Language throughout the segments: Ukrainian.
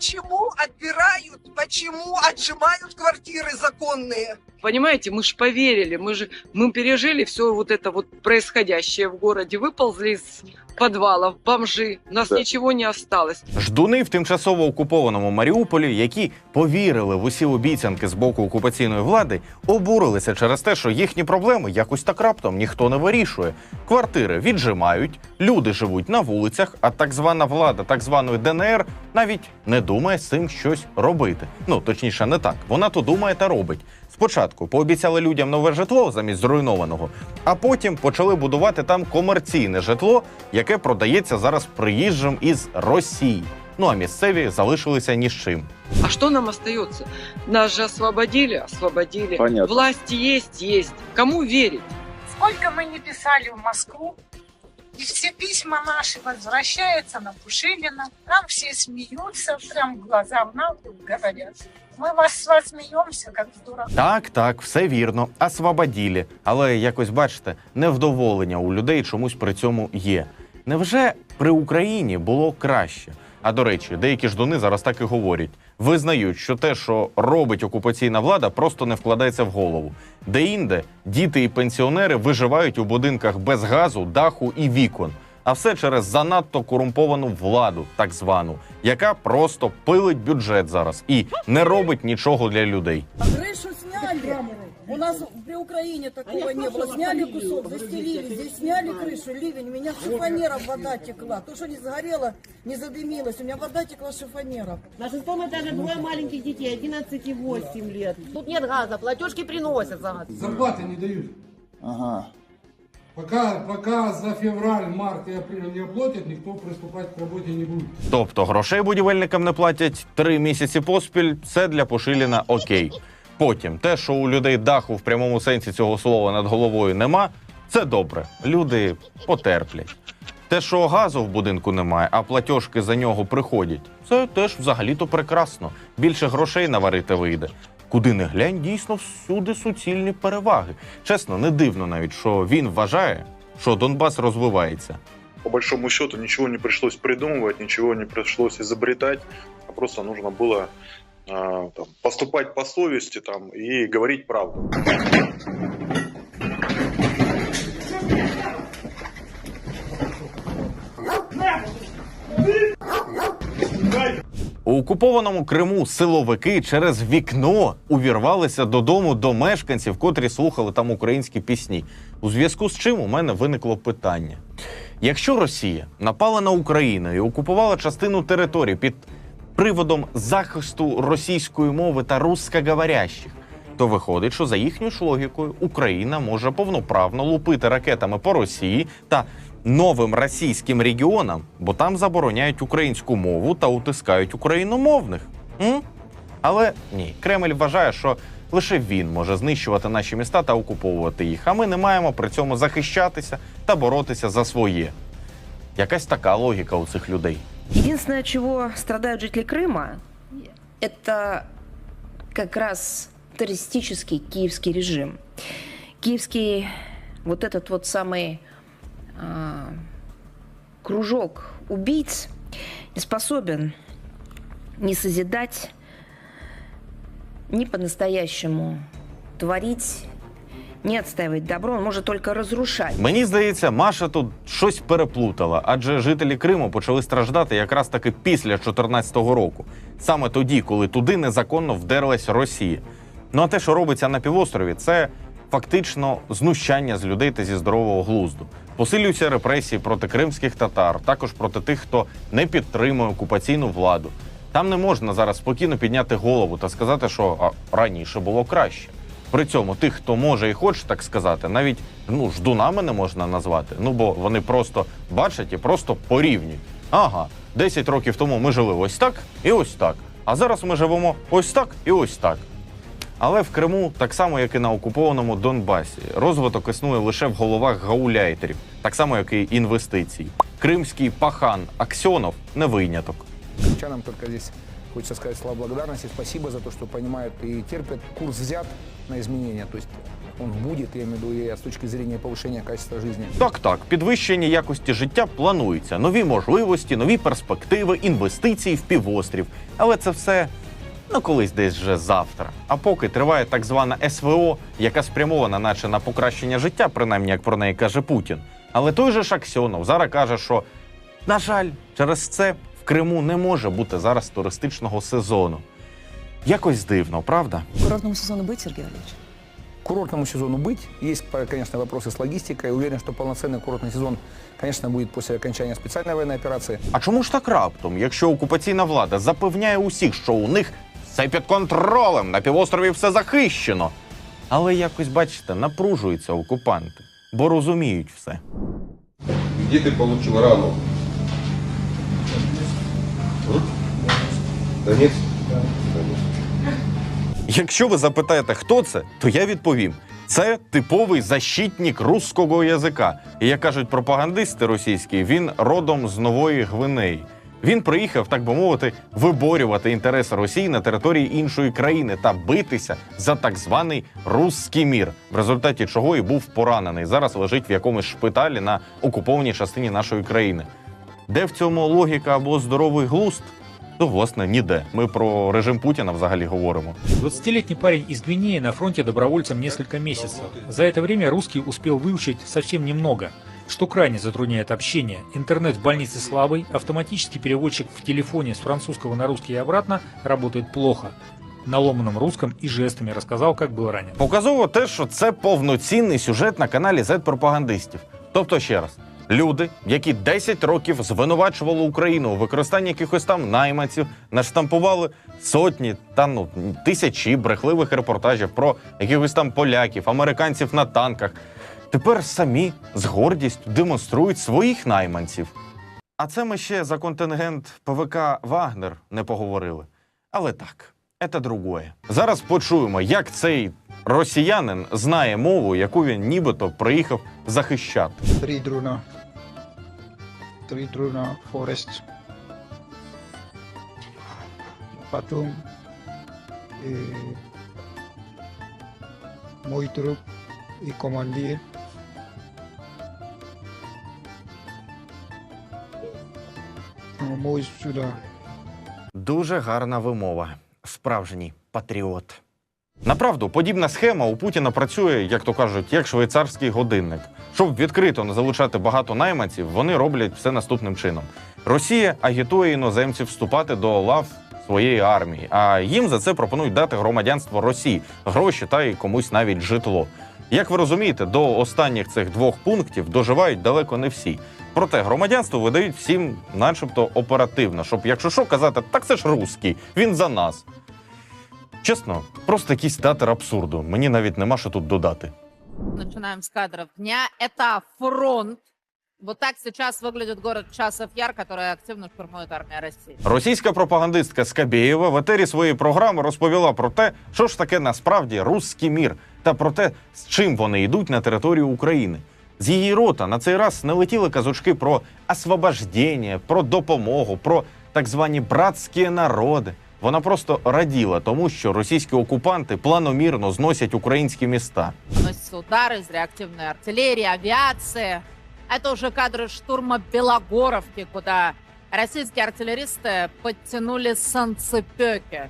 Почему отбирают, почему отжимают квартиры законные? Понимаете, мы же поверили, мы же мы пережили все вот это вот происходящее в городе, выползли из подвалов, бомжи, у нас Да. ничего не осталось. Ждуни в тимчасово окупованому Маріуполі, які повірили в усі обіцянки з боку окупаційної влади, обурилися через те, що їхні проблеми якось так раптом ніхто не вирішує. Квартири віджимають, люди живуть на вулицях, а так звана влада так званої ДНР навіть не думає з цим щось робити. Ну точніше, не так. Вона то думає та робить. Спочатку пообіцяли людям нове житло замість зруйнованого, а потім почали будувати там комерційне житло, яке продається зараз приїжджим із Росії. Ну а місцеві залишилися ні з чим. А что нам остается? Нас же освободили, освободили. Понятно. Власть есть, есть. Кому верить? Сколько мы не писали в Москву, и все письма наши возвращаются на Пушилина. Там все смеются, прям глаза в нас говорят. Ми вас, сміємося, как с. Так, так, все вірно, освободілі. Але якось бачите, невдоволення у людей чомусь при цьому є. Невже при Україні було краще? А до речі, деякі ждуни зараз так і говорять: визнають, що те, що робить окупаційна влада, просто не вкладається в голову. Де-інде діти і пенсіонери виживають у будинках без газу, даху і вікон. А все через занадто корумповану владу, так звану, яка просто пилить бюджет зараз і не робить нічого для людей. Крышу сняли. У нас при Украине такого не было. Сняли кусок, застелили. Здесь сняли крышу, ливень. У меня шифонером вода текла. То, что не сгорело, не задымилось. У меня вода текла шифонером. На шестом этаже двое маленьких детей, 11 и 8 лет. Тут нет газа, платежки приносят за газ. Зарплаты не дают. Ага. Пока, пока за февраль, март и апрель не оплатят, никто приступать к работе не будет. Тобто грошей будівельникам не платять три місяці поспіль. Це для Пошиліна окей. Потім те, що у людей даху в прямому сенсі цього слова над головою нема, це добре. Люди потерплять. Те, що газу в будинку немає, а платіжки за нього приходять, це теж взагалі-то прекрасно. Більше грошей наварити вийде. Куди не глянь, дійсно всюди суцільні переваги. Чесно, не дивно навіть, що він вважає, що Донбас розвивається. По большому счету ничего не пришлось придумывать, ничего не пришлось изобретать, а просто нужно было а, там, поступать по совести там, и говорить правду. У окупованому Криму силовики через вікно увірвалися додому до мешканців, котрі слухали там українські пісні. У зв'язку з чим у мене виникло питання: якщо Росія напала на Україну і окупувала частину території під приводом захисту російської мови та русскоговорящих, то виходить, що за їхньою ж логікою Україна може повноправно лупити ракетами по Росії та новим російським регіонам, бо там забороняють українську мову та утискають україномовних. М? Але ні, Кремль вважає, що лише він може знищувати наші міста та окуповувати їх, а ми не маємо при цьому захищатися та боротися за своє. Якась така логіка у цих людей. Единственное, чего страдают жители Крыма, это как раз террористический киевский режим. Киевский вот этот вот самый а, кружок убийц не способен не созидать, ни по-настоящему творить, не отстаивать добро, он может только разрушать. Мені здається, Маша тут щось переплутала, адже жителі Криму почали страждати якраз таки після 2014 року, саме тоді, коли туди незаконно вдерлась Росія. Ну а те, що робиться на півострові, це фактично знущання з людей та зі здорового глузду. Посилюються репресії проти кримських татар, також проти тих, хто не підтримує окупаційну владу. Там не можна зараз спокійно підняти голову та сказати, що а, раніше було краще. При цьому тих, хто може і хоче так сказати, навіть ну ждунами не можна назвати. Ну бо вони просто бачать і просто порівнюють. Ага, 10 років тому ми жили ось так і ось так. А зараз ми живемо ось так і ось так. Але в Криму, так само як і на окупованому Донбасі, розвиток існує лише в головах гауляйтерів, так само як і інвестицій. Кримський пахан Аксьонов не виняток. Крымчанам только здесь хочется сказать слова благодарности. Спасибо за то, что понимают и терпят. Курс взят на изменения. То есть он будет, я имею в виду, с точки зрения повышения качества жизни. Так, так, підвищення якості життя планується, нові можливості, нові перспективи, інвестиції в півострів. Але це все ну колись десь вже завтра. А поки триває так звана СВО, яка спрямована, наче на покращення життя, принаймні як про неї каже Путін. Але той же ж Аксьонов зараз каже, що на жаль, через це в Криму не може бути зараз туристичного сезону. Якось дивно, правда? Курортному сезону быть, Сергей Валерьевич? Курортному сезону быть. Есть, конечно, вопросы с логистикой. Уверен, что полноценный курортный сезон, конечно, будет после окончания специальной военной операции. А чому ж так раптом, якщо окупаційна влада запевняє усіх, що у них все під контролем, на півострові все захищено? Але якось, бачите, напружуються окупанти, бо розуміють все. Где ты получил рану? Донецк? Якщо ви запитаєте, хто це, то я відповім: це типовий защитник русского язика. І як кажуть пропагандисти російські, він родом з нової Гвинеї. Він приїхав, так би мовити, виборювати інтереси Росії на території іншої країни та битися за так званий русський мір, в результаті чого і був поранений. Зараз лежить в якомусь шпиталі на окупованій частині нашої країни. Де в цьому логіка або здоровий глузд? То, власне, ніде. Ми про режим Путіна взагалі говоримо. 20-летний парень из Гвинеи на фронте добровольцем несколько месяцев. За это время русский успел выучить совсем немного, что крайне затрудняет общение. Интернет в больнице слабый, автоматический переводчик в телефоне с французского на русский и обратно работает плохо. На ломаном русском и жестами рассказал, как был ранен. Показово те, що це повноцінний сюжет на каналі Z-пропагандистів. Тобто, ще раз, люди, які 10 років звинувачували Україну у використанні якихось там найманців, наштампували сотні та ну тисячі брехливих репортажів про якихось там поляків, американців на танках. Тепер самі з гордістю демонструють своїх найманців. А це ми ще за контингент ПВК Вагнер не поговорили. Але так, це другое. Зараз почуємо, як цей росіянин знає мову, яку він нібито приїхав захищати. Three Druna. Three Druna Forest. Мой друг и командир. Ну, Мой сюда. Дуже гарна вимова. Справжній патріот. Направду, подібна схема у Путіна працює, як то кажуть, як швейцарський годинник. Щоб відкрито не залучати багато найманців, вони роблять все наступним чином: Росія агітує іноземців вступати до лав своєї армії, а їм за це пропонують дати громадянство Росії, гроші та й комусь навіть житло. Як ви розумієте, до останніх цих двох пунктів доживають далеко не всі. Проте громадянство видають всім, начебто, оперативно, щоб, якщо що, казати, так це ж русський, він за нас. Чесно, просто якийсь театр абсурду. Мені навіть нема що тут додати. Начинаем с кадров дня. Это фронт. Вот так сейчас выглядит город Часов Яр, который активно штурмует армия России. Російська пропагандистка Скабєєва в етері своєї програми розповіла про те, що ж таке насправді русський мір, та про те, з чим вони йдуть на територію України. З її рота на цей раз не летіли казочки про освобождення, про допомогу, про так звані братські народи. Вона просто раділа тому, що російські окупанти планомірно зносять українські міста. Наносятся удары из реактивной артиллерии, авиации. Это уже кадры штурма Белогоровки, куда российские артиллеристы подтянули санцепёки.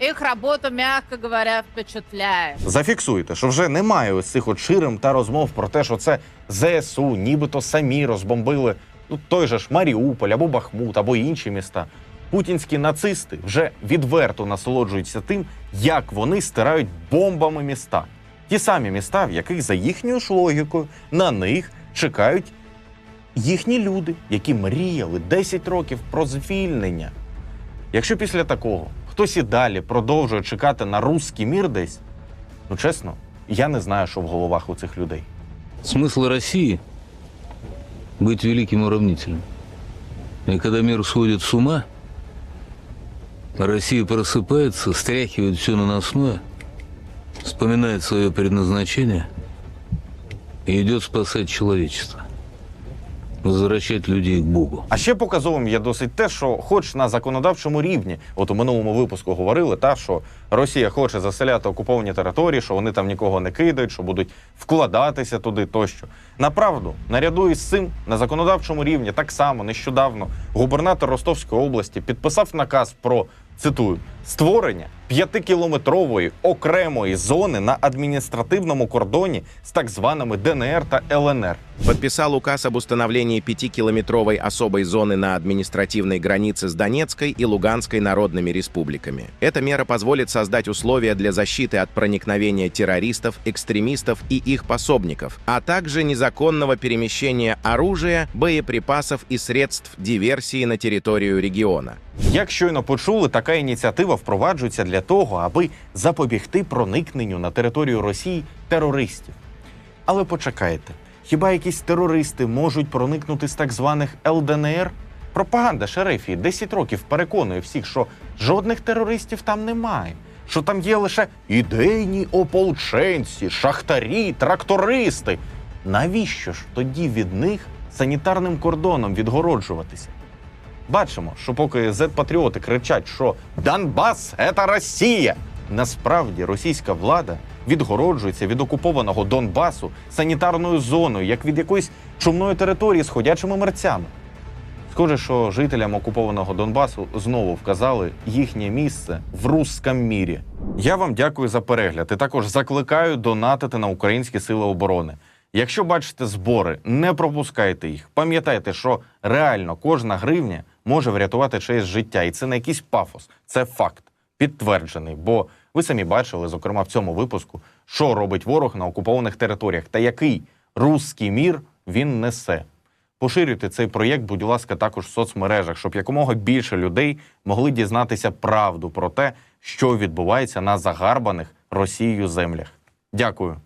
Их работа, мягко говоря, впечатляет. Зафіксуйте, що вже немає ось цих от ширим та розмов про те, що це ЗСУ, нібито самі розбомбили ну, той же ж Маріуполь або Бахмут, або інші міста. Путінські нацисти вже відверто насолоджуються тим, як вони стирають бомбами міста. Ті самі міста, в яких за їхньою ж логікою на них чекають їхні люди, які мріяли 10 років про звільнення. Якщо після такого хтось і далі продовжує чекати на русський мір десь, ну чесно, я не знаю, що в головах у цих людей. Смысл России – быть великим уравнителем. И когда мир сходит с ума, Россия просыпается, стряхивает все наносное, вспоминает свое предназначение и идет спасать человечество. возвращать людей к Богу. А ще показовим є досить те, що, хоч на законодавчому рівні, от у минулому випуску говорили, та що Росія хоче заселяти окуповані території, що вони там нікого не кидають, що будуть вкладатися туди тощо. Направду, наряду із цим на законодавчому рівні так само нещодавно губернатор Ростовської області підписав наказ про цитую створення п'ятикілометрової окремої зони на адміністративному кордоні з так званими ДНР та ЛНР. подписал указ об установлении пятикилометровой особой зоны на административной границе с Донецкой и Луганской народными республиками. Эта мера позволит создать условия для защиты от проникновения террористов, экстремистов и их пособников, а также незаконного перемещения оружия, боеприпасов и средств диверсии на территорию региона. Як щойно почули, така ініціатива впроваджується для того, аби запобігти проникненню на територію Росії терористів. Але почекайте, хіба якісь терористи можуть проникнути з так званих ЛДНР? Пропаганда шерифії 10 років переконує всіх, що жодних терористів там немає. Що там є лише ідейні ополченці, шахтарі, трактористи. Навіщо ж тоді від них санітарним кордоном відгороджуватися? Бачимо, що поки зет-патріоти кричать, що Донбас це Росія. Насправді російська влада відгороджується від окупованого Донбасу санітарною зоною, як від якоїсь чумної території з ходячими мерцями. Схоже, що жителям окупованого Донбасу знову вказали їхнє місце в русском мірі. Я вам дякую за перегляд і також закликаю донатити на українські сили оборони. Якщо бачите збори, не пропускайте їх. Пам'ятайте, що реально кожна гривня може врятувати чиєсь життя, і це не якийсь пафос, це факт підтверджений. Бо ви самі бачили, зокрема в цьому випуску, що робить ворог на окупованих територіях та який русський мір він несе. Поширюйте цей проєкт, будь ласка, також в соцмережах, щоб якомога більше людей могли дізнатися правду про те, що відбувається на загарбаних Росією землях. Дякую.